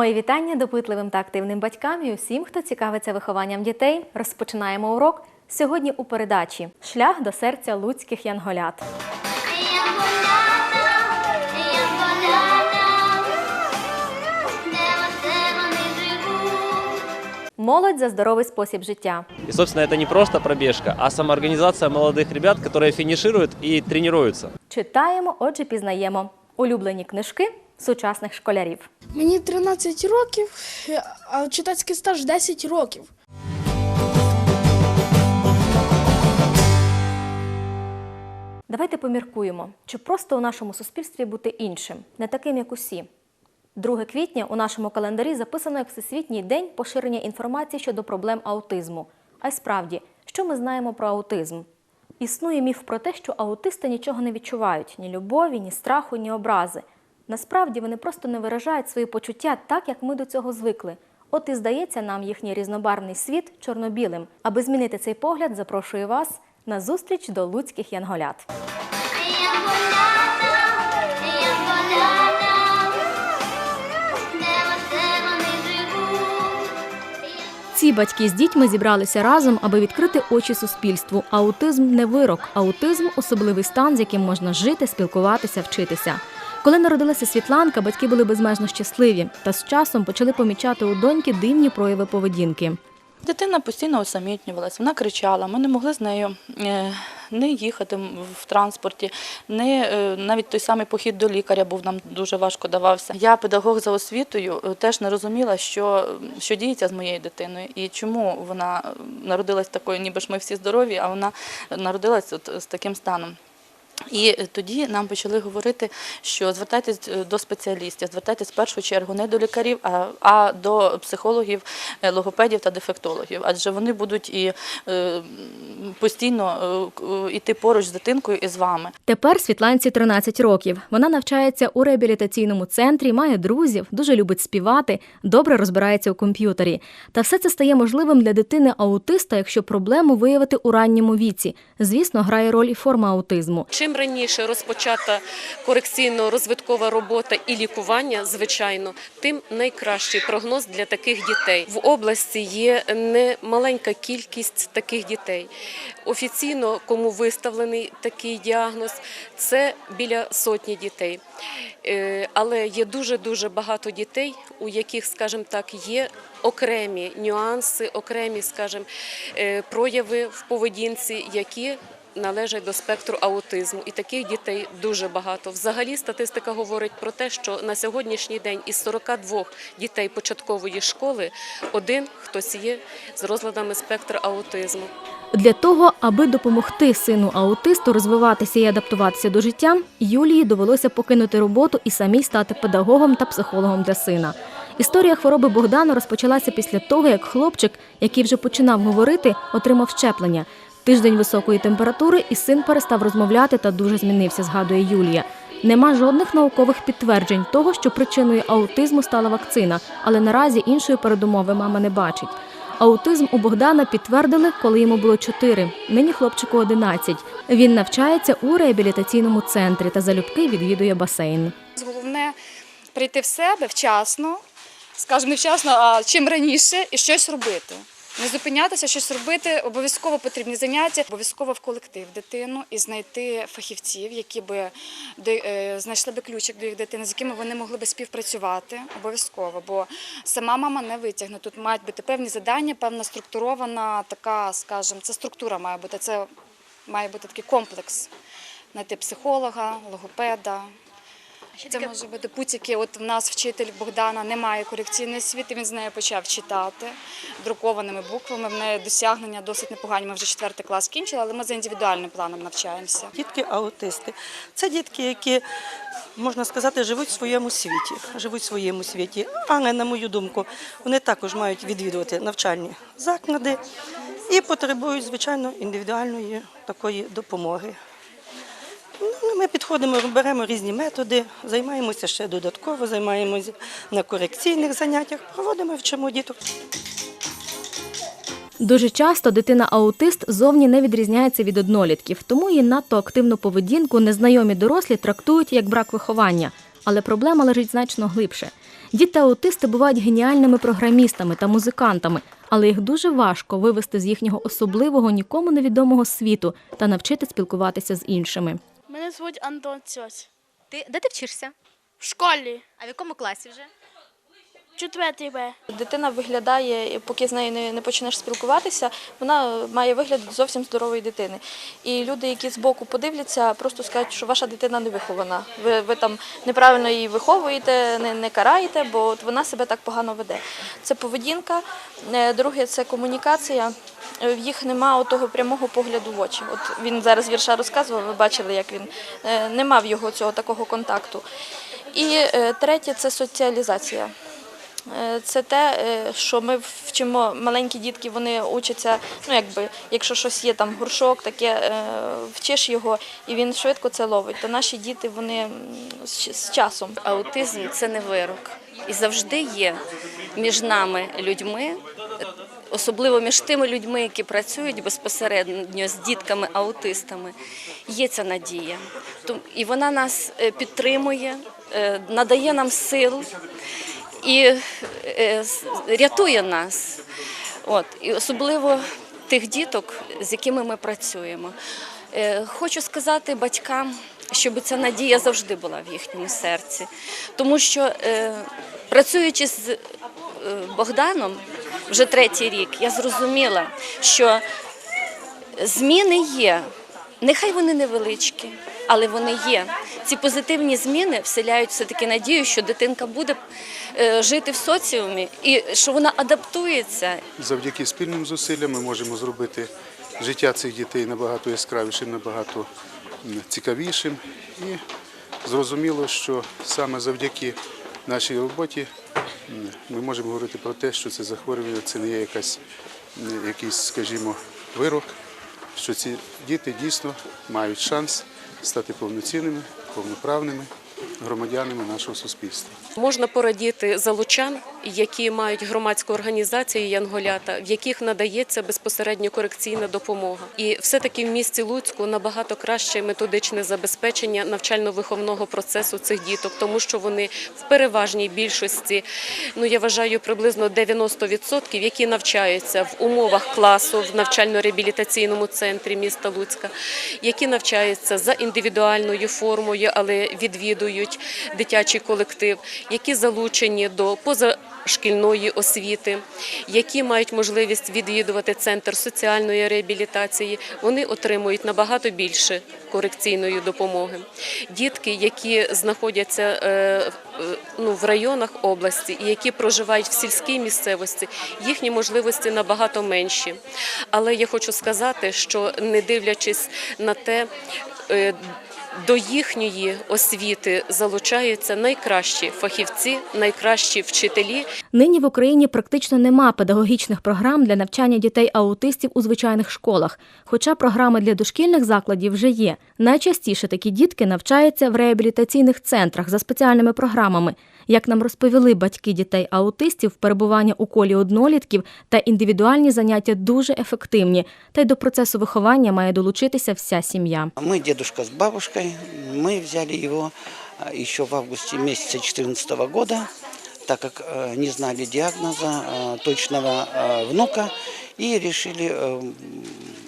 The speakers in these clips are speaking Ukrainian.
Мої вітання допитливим та активним батькам і усім, хто цікавиться вихованням дітей. Розпочинаємо урок. Сьогодні у передачі Шлях до серця луцьких янголят. Янголята, янголята, де оце вони живуть? Молодь за здоровий спосіб життя. И, собственно, это не просто пробежка, а самоорганизация молодых ребят, которые финишируют и тренируются. Читаємо, отже, пізнаємо. Улюблені книжки сучасних школярів. Мені 13 років, а читацький стаж 10 років. Давайте поміркуємо, чи просто у нашому суспільстві бути іншим, не таким, як усі. 2 квітня у нашому календарі записано як Всесвітній день поширення інформації щодо проблем аутизму. А й справді, що ми знаємо про аутизм? Існує міф про те, що аутисти нічого не відчувають ні любові, ні страху, ні образи. Насправді вони просто не виражають свої почуття так, як ми до цього звикли. От і здається нам їхній різнобарвний світ чорно-білим. Аби змінити цей погляд, запрошую вас на зустріч до луцьких янголят. Ці батьки з дітьми зібралися разом, аби відкрити очі суспільству. Аутизм не вирок, аутизм особливий стан, з яким можна жити, спілкуватися, вчитися. Коли народилася Світланка, батьки були безмежно щасливі та з часом почали помічати у доньки дивні прояви поведінки. Дитина постійно усамітнювалась, вона кричала, ми не могли з нею е, не їхати в транспорті, не е, навіть той самий похід до лікаря був нам дуже важко давався. Я педагог за освітою е, теж не розуміла, що, що діється з моєю дитиною і чому вона народилась такою, ніби ж ми всі здорові, а вона народилась от з таким станом. І е, тоді нам почали говорити, що звертайтесь е, до спеціалістів, звертайтесь в першу чергу не до лікарів, а, а до психологів, е, логопедів та дефектологів, адже вони будуть і е, постійно йти поруч з дитинкою і з вами. Тепер Світланці 13 років. Вона навчається у реабілітаційному центрі, має друзів, дуже любить співати, добре розбирається у комп'ютері. Та все це стає можливим для дитини аутиста, якщо проблему виявити у ранньому віці. Звісно, грає роль і форма аутизму. Чим раніше розпочата корекційно-розвиткова робота і лікування, звичайно, тим найкращий прогноз для таких дітей. В області є немаленька кількість таких дітей. Офіційно, кому виставлений такий діагноз, це біля сотні дітей. Е, Але є дуже дуже багато дітей, у яких, скажімо так, є окремі нюанси, окремі, скажімо, е, прояви в поведінці, які належать до спектру аутизму, і таких дітей дуже багато. Взагалі статистика говорить про те, що на сьогоднішній день із 42 дітей початкової школи один хтось є з розладами спектру аутизму. Для того, аби допомогти сину аутисту розвиватися і адаптуватися до життя, Юлії довелося покинути роботу і самій стати педагогом та психологом для сина. Історія хвороби Богдана розпочалася після того, як хлопчик, який вже починав говорити, отримав щеплення. Тиждень високої температури, і син перестав розмовляти та дуже змінився, згадує Юлія. Нема жодних наукових підтверджень того, що причиною аутизму стала вакцина, але наразі іншої передумови мама не бачить. Аутизм у Богдана підтвердили, коли йому було 4, нині хлопчику 11. Він навчається у реабілітаційному центрі та залюбки відвідує басейн. Головне прийти в себе вчасно, скажімо, не вчасно, а чим раніше і щось робити. Не зупинятися, щось робити. Обов'язково потрібні заняття, обов'язково в колектив дитину і знайти фахівців, які би е, знайшли би ключик до їх дитини, з якими вони могли би співпрацювати. Обов'язково, бо сама мама не витягне. Тут мають бути певні завдання, певна структурована така, скажімо, це структура має бути. Це має бути такий комплекс. Знайти психолога, логопеда. Це може бути будь-які. От в нас вчитель Богдана не має корекційної освіти, він з нею почав читати друкованими буквами. В неї досягнення досить непогані. Ми вже четвертий клас кінчили, але ми за індивідуальним планом навчаємося. Дітки аутисти. Це дітки, які, можна сказати, живуть в своєму світі. Живуть в своєму світі. Але, на мою думку, вони також мають відвідувати навчальні заклади і потребують, звичайно, індивідуальної такої допомоги. Ми підходимо, беремо різні методи, займаємося ще додатково, займаємося на корекційних заняттях, проводимо, вчимо діток. Дуже часто дитина-аутист зовні не відрізняється від однолітків, тому її надто активну поведінку незнайомі дорослі трактують як брак виховання. Але проблема лежить значно глибше. Діти-аутисти бувають геніальними програмістами та музикантами, але їх дуже важко вивести з їхнього особливого нікому невідомого світу та навчити спілкуватися з іншими. Мене звуть Антон Цьось. Ти де ти вчишся? В школі, А в якому класі вже? Четвертий Б. Дитина виглядає, поки з нею не, не почнеш спілкуватися, вона має вигляд зовсім здорової дитини. І люди, які збоку подивляться, просто скажуть, що ваша дитина не вихована. Ви, ви там неправильно її виховуєте, не, не караєте, бо от вона себе так погано веде. Це поведінка. Е, Друге це комунікація. Е, В їх нема того прямого погляду в очі. От він зараз вірша розказував, ви бачили, як він е, не мав його цього такого контакту. І третє це соціалізація. Е, Це те, е, що ми вчимо маленькі дітки, вони учаться. Ну якби, якщо щось є там горшок, таке е, вчиш його, і він швидко це ловить. То наші діти вони з часом. Аутизм це не вирок. І завжди є між нами людьми, особливо між тими людьми, які працюють безпосередньо з дітками-аутистами. Є ця надія. І вона нас підтримує, надає нам сил і е, рятує нас. От. І особливо тих діток, з якими ми працюємо. Е, Хочу сказати батькам, щоб ця надія завжди була в їхньому серці. Тому що, е, працюючи з Богданом вже третій рік, я зрозуміла, що зміни є. Нехай вони невеличкі, але вони є. Ці позитивні зміни вселяють все-таки надію, що дитинка буде е, жити в соціумі і що вона адаптується Завдяки спільним зусиллям ми можемо зробити життя цих дітей набагато яскравішим, набагато цікавішим. І зрозуміло, що саме завдяки нашій роботі ми можемо говорити про те, що це захворювання це не є якийсь, скажімо, вирок, що ці діти дійсно мають шанс стати повноцінними, повноправними громадянами нашого суспільства. Можна порадіти залучан, які мають громадську організацію Янголята, в яких надається безпосередньо корекційна допомога. І все-таки в місті Луцьку набагато краще методичне забезпечення навчально-виховного процесу цих діток, тому що вони в переважній більшості, ну я вважаю, приблизно 90%, які навчаються в умовах класу в навчально-реабілітаційному центрі міста Луцька, які навчаються за індивідуальною формою, але відвідують дитячий колектив, які залучені до позашкільної освіти, які мають можливість відвідувати центр соціальної реабілітації, вони отримують набагато більше корекційної допомоги. Дітки, які знаходяться е, е, ну, в районах області і які проживають в сільській місцевості, їхні можливості набагато менші. Але я хочу сказати, що не дивлячись на те, е, до їхньої освіти залучаються найкращі фахівці, найкращі вчителі, Нині в Україні практично нема педагогічних програм для навчання дітей-аутистів у звичайних школах, хоча програми для дошкільних закладів вже є. Найчастіше такі дітки навчаються в реабілітаційних центрах за спеціальними програмами. Як нам розповіли батьки дітей-аутистів, перебування у колі однолітків та індивідуальні заняття дуже ефективні, та й до процесу виховання має долучитися вся сім'я. Мы дедушка с бабушкой, мы взяли его а, еще в августе месяца 2014 года, так как э, не знали диагноза э, точного э, внука, и решили э,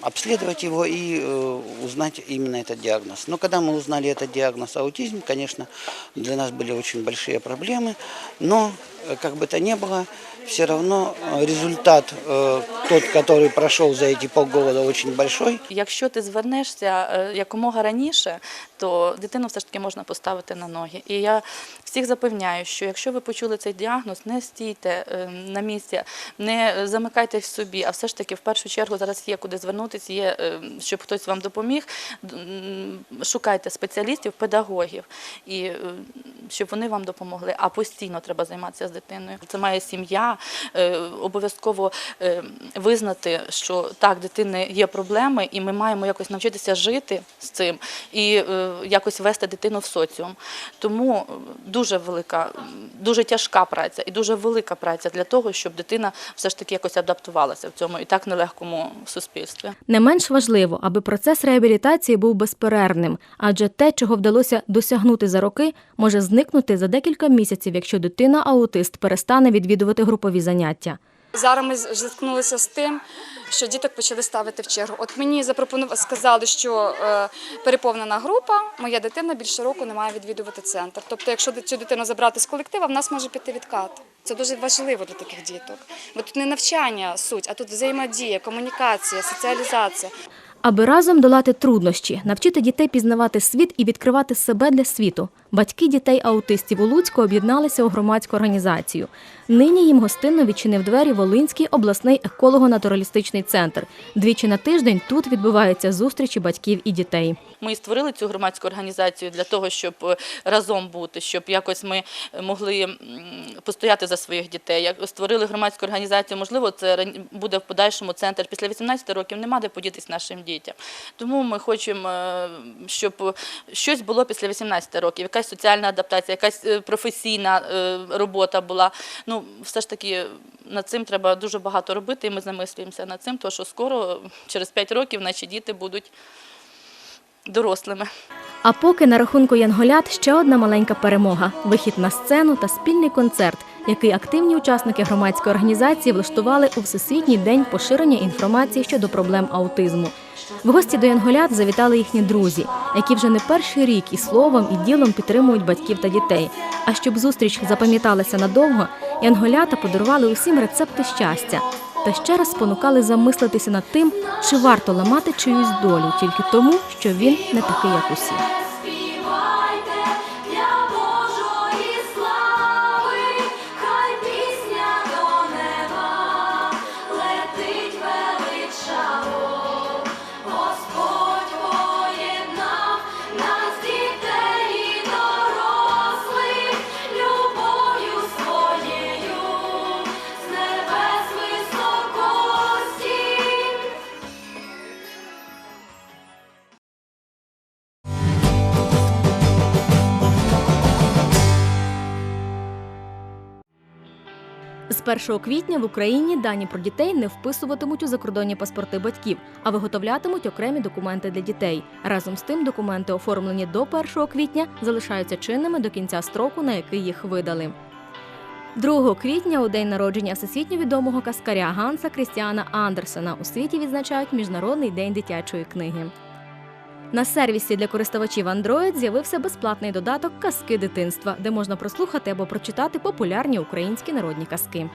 обследовать его и э, узнать именно этот диагноз. Но когда мы узнали этот диагноз аутизм, конечно, для нас были очень большие проблемы, но э, как бы то ни было, все равно э, результат э, тот, который прошел за эти полгода, очень большой. Якщо ти звернешся е, якомога раніше, то дитину все ж таки можна поставити на ноги. І я всіх запевняю, що якщо ви почули цей діагноз, не стійте е, на місці, не замикайтесь в собі, а все ж таки в першу чергу зараз є куди звернутися, є е, щоб хтось вам допоміг. Шукайте спеціалістів, педагогів, і е, щоб вони вам допомогли. А постійно треба займатися з дитиною. Це має сім'я обов'язково визнати, що так, дитини є проблеми, і ми маємо якось навчитися жити з цим і якось вести дитину в соціум. Тому дуже велика, дуже тяжка праця і дуже велика праця для того, щоб дитина все ж таки якось адаптувалася в цьому і так нелегкому суспільстві. Не менш важливо, аби процес реабілітації був безперервним, адже те, чого вдалося досягнути за роки, може зникнути за декілька місяців, якщо дитина-аутист перестане відвідувати групові заняття. Зараз ми зіткнулися з тим, що діток почали ставити в чергу. От мені запропонували, сказали, що е, переповнена група, моя дитина більше року не має відвідувати центр. Тобто, якщо цю дитину забрати з колектива, в нас може піти відкат. Це дуже важливо для таких діток. Бо тут не навчання суть, а тут взаємодія, комунікація, соціалізація. Аби разом долати труднощі, навчити дітей пізнавати світ і відкривати себе для світу. Батьки дітей-аутистів у Луцьку об'єдналися у громадську організацію. Нині їм гостинно відчинив двері Волинський обласний еколого-натуралістичний центр. Двічі на тиждень тут відбуваються зустрічі батьків і дітей. Ми створили цю громадську організацію для того, щоб е, разом бути, щоб якось ми могли постояти за своїх дітей. Як створили громадську організацію, можливо, це буде в подальшому центр. Після 18 років нема де подітись нашим дітям. Тому ми хочемо, е, щоб щось було після 18 років, якась соціальна адаптація, якась е, професійна е, робота була. Ну, все ж таки. Над цим треба дуже багато робити, і ми замислюємося над цим, тому що скоро, через 5 років, наші діти будуть дорослими. А поки на рахунку Янголят ще одна маленька перемога вихід на сцену та спільний концерт, який активні учасники громадської організації влаштували у Всесвітній день поширення інформації щодо проблем аутизму. В гості до Янголят завітали їхні друзі, які вже не перший рік і словом, і ділом підтримують батьків та дітей. А щоб зустріч запам'яталася надовго, янголята подарували усім рецепти щастя та ще раз спонукали замислитися над тим, чи варто ламати чиюсь долю тільки тому, що він не такий, як усі. З 1 квітня в Україні дані про дітей не вписуватимуть у закордонні паспорти батьків, а виготовлятимуть окремі документи для дітей. Разом з тим, документи, оформлені до 1 квітня, залишаються чинними до кінця строку, на який їх видали. 2 квітня, у день народження всесвітньо відомого каскаря Ганса Крістіана Андерсена, у світі відзначають Міжнародний день дитячої книги. На сервісі для користувачів Android з'явився безплатний додаток Казки дитинства, де можна прослухати або прочитати популярні українські народні казки.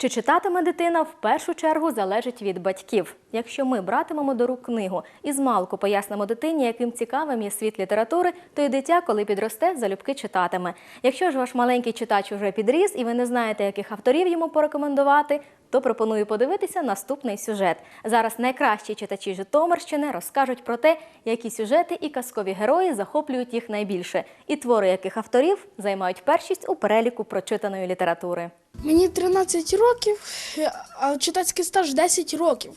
Чи читатиме дитина в першу чергу залежить від батьків. Якщо ми братимемо до рук книгу і змалку пояснимо дитині, яким цікавим є світ літератури, то й дитя, коли підросте, залюбки читатиме. Якщо ж ваш маленький читач уже підріс і ви не знаєте, яких авторів йому порекомендувати, то пропоную подивитися наступний сюжет. Зараз найкращі читачі Житомирщини розкажуть про те, які сюжети і казкові герої захоплюють їх найбільше, і твори яких авторів займають першість у переліку прочитаної літератури. Мені 13 років, а читацький стаж 10 років.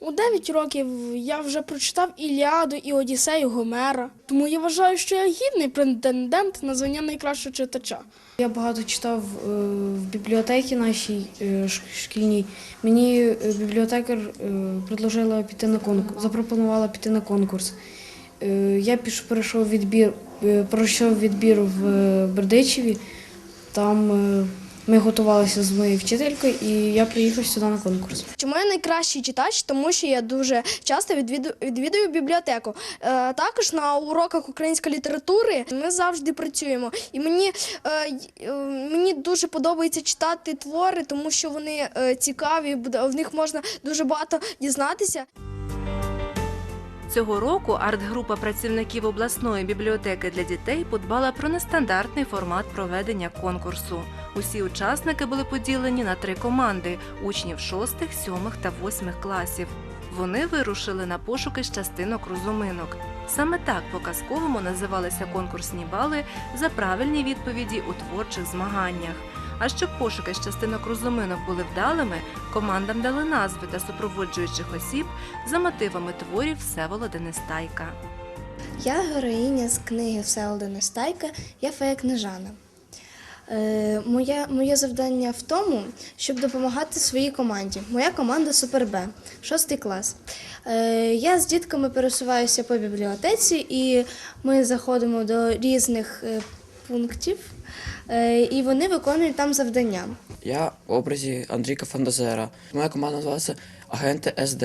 У 9 років я вже прочитав Іліаду і Одіссею Гомера. Тому я вважаю, що я гідний претендент на звання найкращого читача. Я багато читав е, в бібліотеці нашій е, шкільній. Мені е, бібліотекар предложила піти на конкурс, запропонувала піти на конкурс. Я пішов, пройшов відбір, пройшов відбір в Бердичеві. Там ми готувалися з моєю вчителькою, і я приїхав сюди на конкурс. Чому я найкращий читач? Тому що я дуже часто відвідую, бібліотеку. Е, також на уроках української літератури ми завжди працюємо. І мені, е, е, мені дуже подобається читати твори, тому що вони е, цікаві, в них можна дуже багато дізнатися. Цього року арт-група працівників обласної бібліотеки для дітей подбала про нестандартний формат проведення конкурсу. Усі учасники були поділені на три команди учнів 6, 7 та 8 класів. вони вирушили на пошуки з частинок розуминок. Саме так по-казковому називалися конкурсні бали за правильні відповіді у творчих змаганнях. А щоб пошуки з частинок розуминок були вдалими, командам дали назви та супроводжуючих осіб за мотивами творів Всеволода Нестайка. Я героїня з книги Всеволода Нестайка, я фея книжана. Е, моє, моє завдання в тому, щоб допомагати своїй команді. Моя команда Супер Б, шостий клас. Е, я з дітками пересуваюся по бібліотеці, і ми заходимо до різних е, пунктів, і вони виконують там завдання. Я в образі Андрійка Фандазера. Моя команда називається Агенти СД.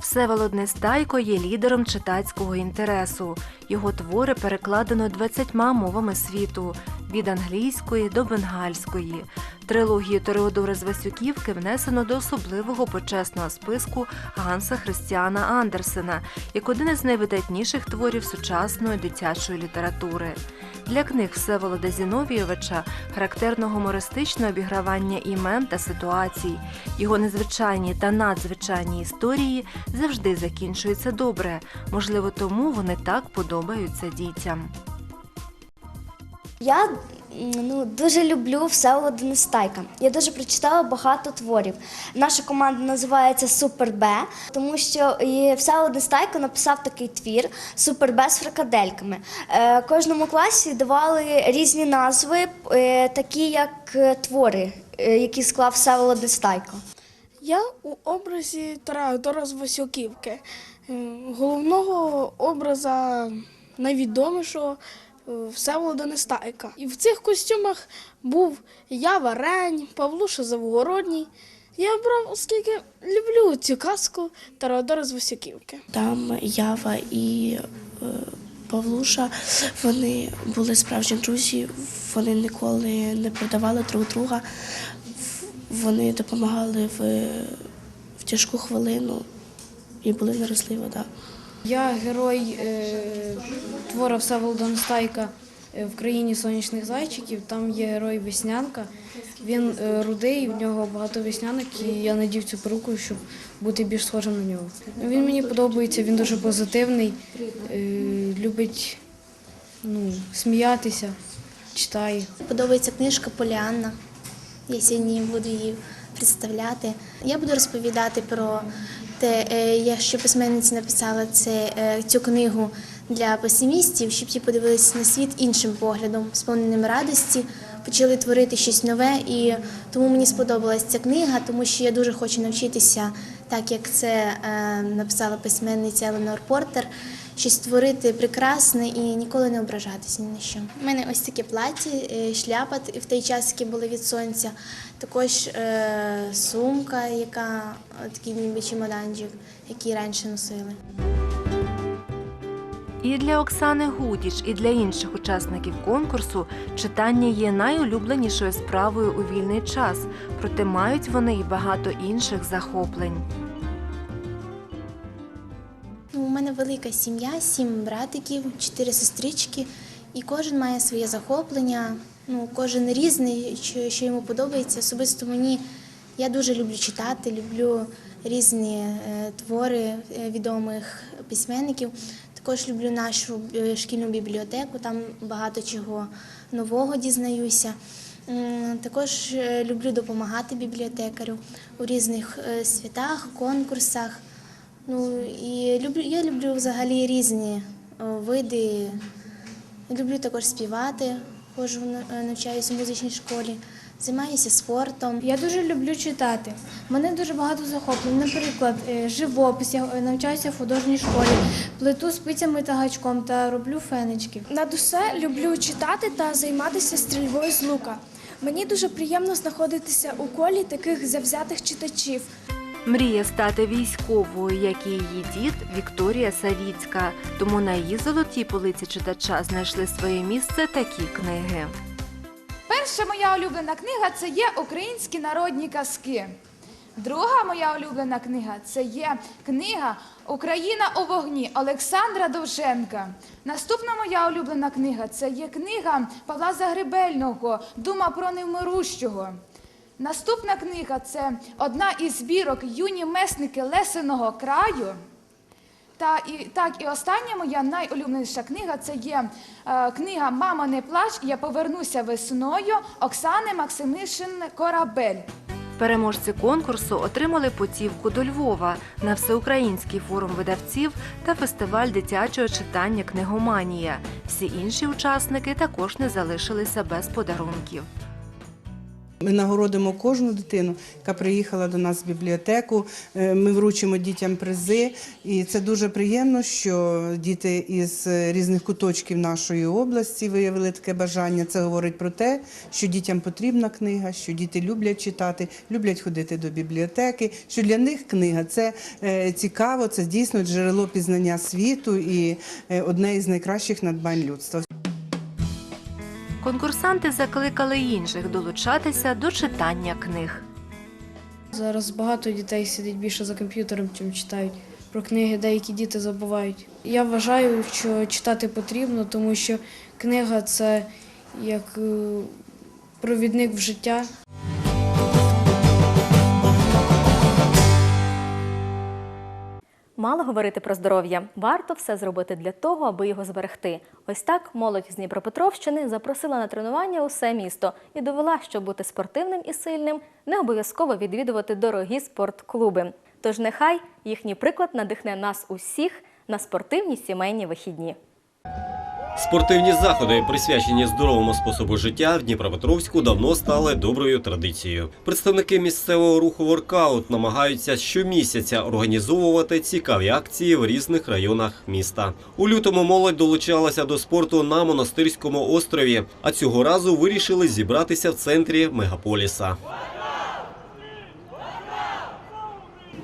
Всеволод Нестайко є лідером читацького інтересу. Його твори перекладено 20 мовами світу від англійської до бенгальської. Трилогію Тореодора з Васюківки внесено до особливого почесного списку Ганса Христіана Андерсена як один із найвидатніших творів сучасної дитячої літератури. Для книг Всеволода Зіновійовича характерно гумористичне обігравання імен та ситуацій. Його незвичайні та надзвичайні історії завжди закінчуються добре. Можливо, тому вони так подобаються дітям. Я ну, дуже люблю Всеволода Нестайка. Я дуже прочитала багато творів. Наша команда називається Супер Б, тому що Всеволод Нестайко написав такий твір Супер Б з фрикадельками. Е, кожному класі давали різні назви, е, такі як е, твори, які склав Всеволод Нестайко. Я у образі Теодора з Васюківки. Головного образа найвідомішого Всеволода Нестайка. І в цих костюмах був я Варень, Павлуша Завгородній. Я брав, оскільки люблю цю казку Теодора з Васюківки. Там Ява і е, Павлуша, вони були справжні друзі, вони ніколи не продавали друг друга, вони допомагали в, в тяжку хвилину і були нерозлива. Да. Я герой е, твора Всеволода е, в країні сонячних зайчиків. Там є герой Веснянка. Він е, рудий, в нього багато веснянок, і я надів цю перуку, щоб бути більш схожим на нього. Він мені подобається, він дуже позитивний, е, любить ну, сміятися, читає. Подобається книжка Поліанна. Я сьогодні буду її представляти. Я буду розповідати про те, е, я- що письменниця написала це, е, цю книгу для песимістів, щоб ті подивилися на світ іншим поглядом, сповненим радості, почали творити щось нове. І тому мені сподобалася ця книга, тому що я дуже хочу навчитися, так як це е, написала письменниця Еленор Портер, щось творити прекрасне і ніколи не ображатися ні на що. У мене ось таке плаття, е, шляпа в той час, яке були від сонця, також е, сумка, яка е, такий ніби чемоданчик, який раніше носили. І для Оксани Гудіч, і для інших учасників конкурсу читання є найулюбленішою справою у вільний час, проте мають вони і багато інших захоплень. Ну, у мене велика сім'я, сім братиків, чотири сестрички, і кожен має своє захоплення. Ну, кожен різний, що, йому подобається. Особисто мені я дуже люблю читати, люблю різні е, твори е, відомих письменників. Також люблю нашу е, шкільну бібліотеку, там багато чого нового дізнаюся. Також люблю допомагати бібліотекарю у різних святах, конкурсах. Ну і люблю, я люблю взагалі різні види. Люблю також співати, ходжу е, навчаюся в музичній школі, займаюся спортом. Я дуже люблю читати. Мене дуже багато захоплень. Наприклад, е, живопис, я е, навчаюся в художній школі, плету спицями та гачком та роблю фенечки. Над усе люблю читати та займатися стрільбою з лука. Мені дуже приємно знаходитися у колі таких завзятих читачів. Мріє стати військовою, як і її дід Вікторія Савіцька. Тому на її золотій полиці читача знайшли своє місце такі книги. Перша моя улюблена книга це є українські народні казки. Друга моя улюблена книга це є книга Україна у вогні Олександра Довженка. Наступна моя улюблена книга це є книга Павла Загребельного Дума про невмирущого. Наступна книга це одна із збірок Юні месники Лесиного краю. Та і так, і остання моя найулюбленіша книга це є е, книга Мамо, не плач, я повернуся весною Оксани Максимишин Корабель. Переможці конкурсу отримали путівку до Львова на всеукраїнський форум видавців та фестиваль дитячого читання Книгоманія. Всі інші учасники також не залишилися без подарунків. Ми нагородимо кожну дитину, яка приїхала до нас в бібліотеку. Е, Ми вручимо дітям призи, і це дуже приємно, що діти із різних куточків нашої області виявили таке бажання. Це говорить про те, що дітям потрібна книга, що діти люблять читати, люблять ходити до бібліотеки. Що для них книга це е, цікаво, це дійсно джерело пізнання світу і е, одне із найкращих надбань людства. Конкурсанти закликали інших долучатися до читання книг. Зараз багато дітей сидить більше за комп'ютером, чим читають. Про книги деякі діти забувають. Я вважаю, що читати потрібно, тому що книга це як е, провідник в життя. Мало говорити про здоров'я. Варто все зробити для того, аби його зберегти. Ось так молодь з Дніпропетровщини запросила на тренування усе місто і довела, що бути спортивним і сильним не обов'язково відвідувати дорогі спортклуби. Тож нехай їхній приклад надихне нас усіх на спортивні сімейні вихідні. Спортивні заходи, присвячені здоровому способу життя в Дніпропетровську, давно стали доброю традицією. Представники місцевого руху воркаут намагаються щомісяця організовувати цікаві акції в різних районах міста. У лютому молодь долучалася до спорту на монастирському острові, а цього разу вирішили зібратися в центрі мегаполіса.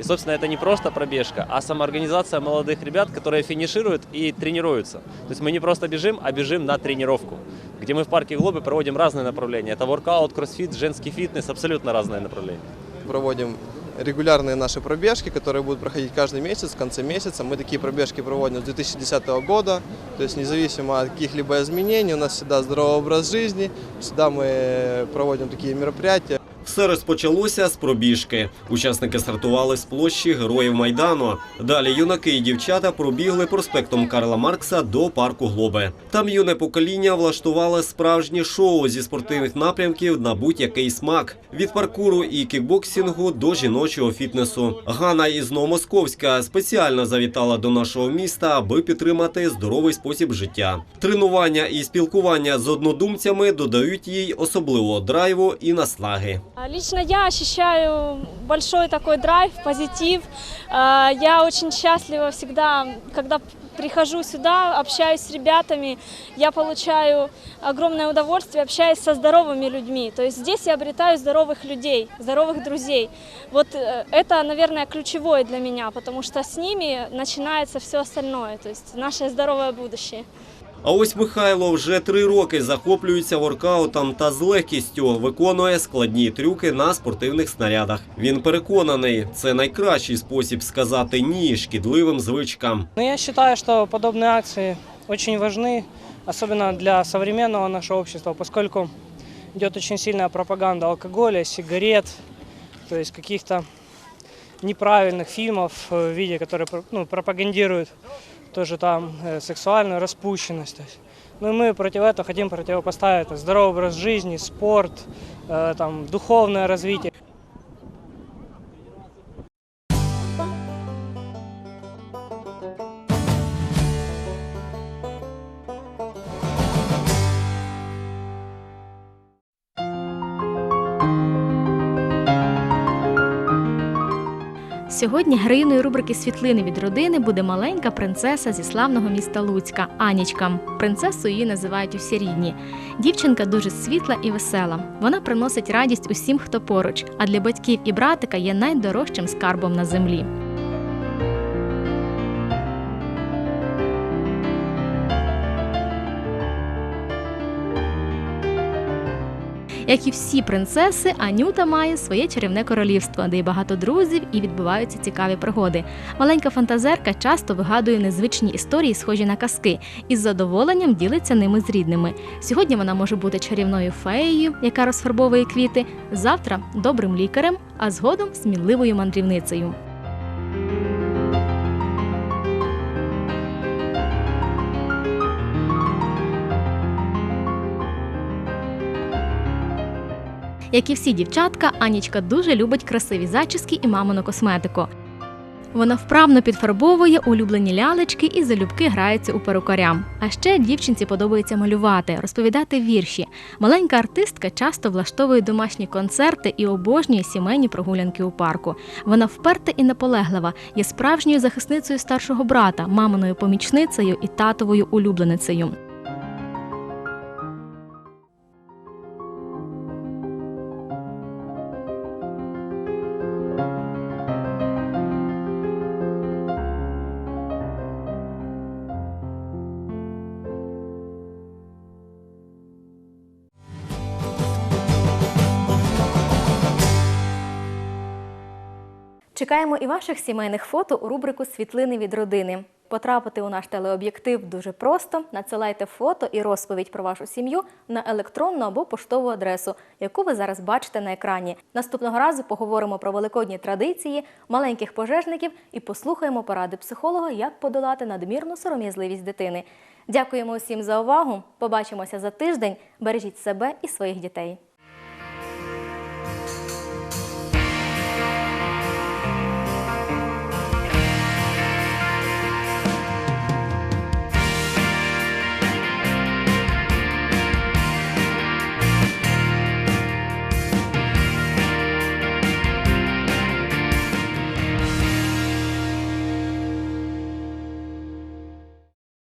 И, собственно, это не просто пробежка, а самоорганизация молодых ребят, которые финишируют и тренируются. То есть мы не просто бежим, а бежим на тренировку, где мы в парке Глобы проводим разные направления. Это воркаут, кроссфит, женский фитнес, абсолютно разные направления. Проводим регулярные наши пробежки, которые будут проходить каждый месяц, в конце месяца. Мы такие пробежки проводим с 2010 года, то есть независимо от каких-либо изменений, у нас всегда здоровый образ жизни, всегда мы проводим такие мероприятия. Все розпочалося з пробіжки. Учасники стартували з площі Героїв Майдану. Далі юнаки і дівчата пробігли проспектом Карла Маркса до парку Глоби. Там юне покоління влаштувало справжнє шоу зі спортивних напрямків на будь-який смак від паркуру і кікбоксингу до жіночого фітнесу. Ганна із Новомосковська спеціально завітала до нашого міста, аби підтримати здоровий спосіб життя. Тренування і спілкування з однодумцями додають їй особливого драйву і наслаги. А, Лично я ощущаю большой такой драйв, позитив. А, Я очень счастлива всегда, когда прихожу сюда, общаюсь с ребятами, я получаю огромное удовольствие, общаясь со здоровыми людьми. То есть здесь я обретаю здоровых людей, здоровых друзей. Вот э, это, наверное, ключевое для меня, потому что с ними начинается все остальное, то есть наше здоровое будущее. А ось Михайло вже три роки захоплюється воркаутом та з легкістю виконує складні трюки на спортивних снарядах. Він переконаний, це найкращий спосіб сказати ні шкідливим звичкам. Но я считаю, что подобные акции очень важны, особенно для современного нашего общества, поскольку идет очень сильная пропаганда алкоголя, сигарет, то есть каких-то неправильных фильмов э, в виде, которые про- ну, пропагандируют тоже там э, сексуальную распущенность. То есть. Ну и мы против этого хотим противопоставить здоровый образ жизни, спорт, э, там, духовное развитие. Сьогодні героїною рубрики Світлини від родини буде маленька принцеса зі славного міста Луцька Анічка. Принцесу її називають усі рідні. Дівчинка дуже світла і весела. Вона приносить радість усім, хто поруч, а для батьків і братика є найдорожчим скарбом на землі. Як і всі принцеси, Анюта має своє чарівне королівство, де є багато друзів і відбуваються цікаві пригоди. Маленька фантазерка часто вигадує незвичні історії, схожі на казки, і з задоволенням ділиться ними з рідними. Сьогодні вона може бути чарівною феєю, яка розфарбовує квіти, завтра добрим лікарем, а згодом сміливою мандрівницею. Як і всі дівчатка, Анічка дуже любить красиві зачіски і мамину косметику. Вона вправно підфарбовує улюблені лялечки і залюбки грається у перукарям. А ще дівчинці подобається малювати, розповідати вірші. Маленька артистка часто влаштовує домашні концерти і обожнює сімейні прогулянки у парку. Вона вперта і наполеглива, є справжньою захисницею старшого брата, маминою помічницею і татовою улюбленицею. Чекаємо і ваших сімейних фото у рубрику Світлини від родини. Потрапити у наш телеоб'єктив дуже просто. Надсилайте фото і розповідь про вашу сім'ю на електронну або поштову адресу, яку ви зараз бачите на екрані. Наступного разу поговоримо про великодні традиції, маленьких пожежників і послухаємо поради психолога, як подолати надмірну сором'язливість дитини. Дякуємо усім за увагу. Побачимося за тиждень. Бережіть себе і своїх дітей.